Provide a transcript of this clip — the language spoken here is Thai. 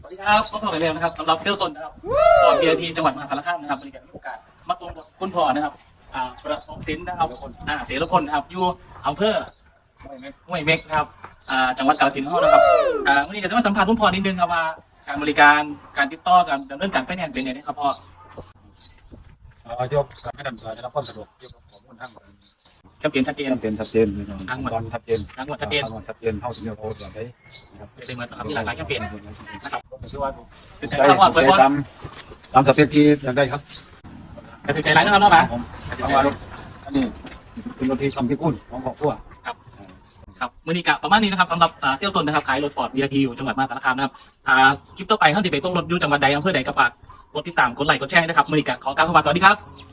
สวัสดีครับพบกันอีกแล้วนะครับสำหรับเซลล์ตนนะครับสอน VIP จังหวัดมหาสารคามนะครับวันนี้ก็มีโอกาสมาส่งกับคุณพ่อนะครับอ่าประสงสินนะครับอ่าเสรพลนะครับอยู่อำเภอห้วยเม็กนะครับอ่าจังหวัดกาฬสินธุ์ของเรานะครับอ่าวันนี้จะมาสัมภาษณ์คุณพ่อนิดนึงครับว่า การบริการการติดต่อการดำเนินการไฟแนนซ์เป็นยังไงครับพ่อเอ่อยกการให้นำได้รับความสะดวกยกข้อมูลทางชัดเจนชัดเจนชัดเจนชัดเจนพี่น้องทางหมดตอนชัดเจนทางหมดชัดเจนทางหมดชัดเจนเท่าที่เราจะได้นะครับเป็นเหมือนนะครับที่หลากหลายแคมเปญนะครับผมเชื่อว่าคือใจได้ร้ายว่าสวยบอลตามตามสเปคที่อยากได้ครับก็คือใจร้ายนะครับเนาะมาผมเพราะว่าอันนี้เป็นรถที่ทำที่กุ้นของครอบครัวครับ มือนี้กะประมาณนี้นะครับสำหรับอ่าเซลล์ตนนะครับขายรถฟอร์ด VIP อยู่จังหวัดมหาสารคามนะครับอ่าคลิปต่อไปเขาติดไปส่งรถอยู่จังหวัดใดอำเภอใดก็ฝากกดติดตามกดไลค์กดแชร์นะครับมือนี้กะขอกล่าวคำว่าสวัสดีครับ